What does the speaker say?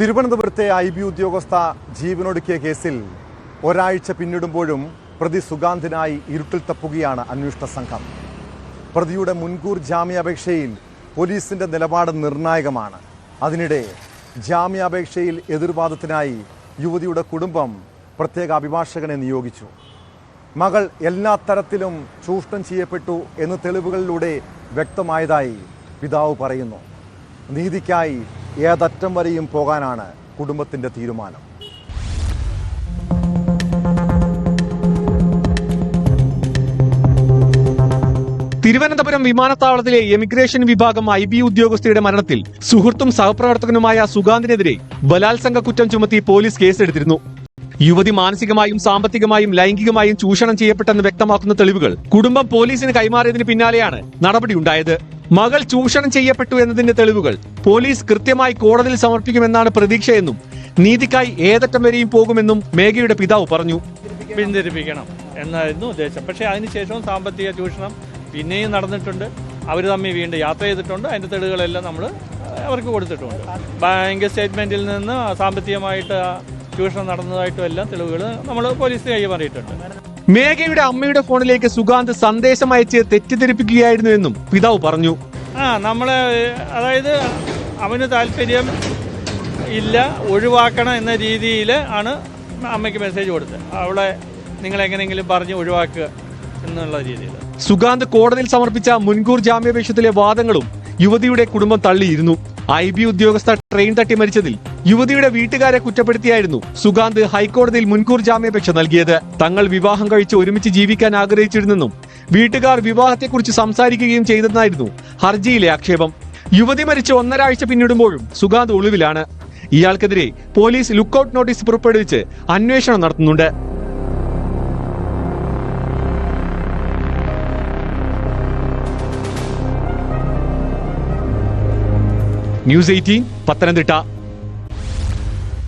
തിരുവനന്തപുരത്തെ I B ഉദ്യോഗസ്ഥ ജീവനൊടുക്കിയ കേസിൽ ഒരാഴ്ച പിന്നിടുമ്പോഴും പ്രതി സുഗാന്തിനായി ഇരുട്ടിൽ തപ്പുകയാണ് അന്വേഷണ സംഘം. പ്രതിയുടെ മുൻകൂർ ജാമ്യാപേക്ഷയിൽ പോലീസിന്റെ നിലപാട് നിർണായകമാണ്. അതിനിടെ ജാമ്യാപേക്ഷയിൽ എതിർവാദത്തിനായി യുവതിയുടെ കുടുംബം പ്രത്യേക അഭിഭാഷകനെ നിയോഗിച്ചു. മകൾ എല്ലാ തരത്തിലും ചൂഷണം ചെയ്യപ്പെട്ടു എന്ന് തെളിവുകളിലൂടെ വ്യക്തമായതായി പിതാവ് പറയുന്നു. നീതിക്കായി ഏതറ്റം വരെയും പോകാനാണ് കുടുംബത്തിന്റെ തീരുമാനം. തിരുവനന്തപുരം വിമാനത്താവളത്തിലെ എമിഗ്രേഷൻ വിഭാഗം ഐ ബി ഉദ്യോഗസ്ഥയുടെ മരണത്തിൽ സുഹൃത്തും സഹപ്രവർത്തകനുമായ സുഗാന്തിനെതിരെ ബലാത്സംഗ കുറ്റം ചുമത്തി പോലീസ് കേസെടുത്തിരുന്നു. യുവതി മാനസികമായും സാമ്പത്തികമായും ലൈംഗികമായും ചൂഷണം ചെയ്യപ്പെട്ടെന്ന് വ്യക്തമാക്കുന്ന തെളിവുകൾ കുടുംബം പോലീസിന് കൈമാറിയതിന് പിന്നാലെയാണ് നടപടിയുണ്ടായത്. മകൾ ചൂഷണം ചെയ്യപ്പെട്ടു എന്നതിന്റെ തെളിവുകൾ പോലീസ് കൃത്യമായി കോടതിയിൽ സമർപ്പിക്കുമെന്നാണ് പ്രതീക്ഷയെന്നും നീതിക്കായി ഏതറ്റം വരെയും പോകുമെന്നും മേഘയുടെ പിതാവ് പറഞ്ഞു. പിന്തിരിപ്പിക്കണം എന്നായിരുന്നു ഉദ്ദേശം. പക്ഷേ അതിനുശേഷവും സാമ്പത്തിക ചൂഷണം പിന്നെയും നടന്നിട്ടുണ്ട്. അവർ തമ്മിൽ വീണ്ടും യാത്ര ചെയ്തിട്ടുണ്ട്. അതിന്റെ തെളിവുകളെല്ലാം നമ്മൾ അവർക്ക് കൊടുത്തിട്ടുണ്ട്. ബാങ്ക് സ്റ്റേറ്റ്മെന്റിൽ നിന്ന് സാമ്പത്തികമായിട്ട് ചൂഷണം നടന്നതായിട്ടും എല്ലാം തെളിവുകൾ നമ്മൾ പോലീസിന് കൈമാറിയിട്ടുണ്ട്. മേഘയുടെ അമ്മയുടെ ഫോണിലേക്ക് സുഗാന്ത് സന്ദേശം അയച്ച് തെറ്റിദ്ധരിപ്പിക്കുകയായിരുന്നു എന്നും പിതാവ് പറഞ്ഞു. ആ നമ്മളെ അതായത് അവന് താല്പര്യം ഇല്ല ഒഴിവാക്കണം എന്ന രീതിയിൽ ആണ് അമ്മയ്ക്ക് മെസ്സേജ് കൊടുത്തത്. അവളെ നിങ്ങൾ എങ്ങനെയെങ്കിലും പറഞ്ഞ് ഒഴിവാക്കുക എന്നുള്ള രീതിയിൽ സുഗാന്ത് കോടതിയിൽ സമർപ്പിച്ച മുൻകൂർ ജാമ്യാപേക്ഷത്തിലെ വാദങ്ങളും യുവതിയുടെ കുടുംബം തള്ളിയിരുന്നു. ഐ ബി ഉദ്യോഗസ്ഥ ട്രെയിൻ തട്ടി മരിച്ചതിൽ യുവതിയുടെ വീട്ടുകാരെ കുറ്റപ്പെടുത്തിയായിരുന്നു സുഗാന്ത് ഹൈക്കോടതിയിൽ മുൻകൂർ ജാമ്യാപേക്ഷ നൽകിയത്. തങ്ങൾ വിവാഹം കഴിച്ച് ഒരുമിച്ച് ജീവിക്കാൻ ആഗ്രഹിച്ചിരുന്നെന്നും വീട്ടുകാർ വിവാഹത്തെക്കുറിച്ച് സംസാരിക്കുകയും ചെയ്തെന്നായിരുന്നു ഹർജിയിലെ ആക്ഷേപം. യുവതി മരിച്ച് ഒന്നരാഴ്ച പിന്നിടുമ്പോഴും സുഗാന്ത് ഒളിവിലാണ്. ഇയാൾക്കെതിരെ പോലീസ് ലുക്കൌട്ട് നോട്ടീസ് പുറപ്പെടുവിച്ച് അന്വേഷണം നടത്തുന്നുണ്ട്. News Eighteen Pathanamthitta.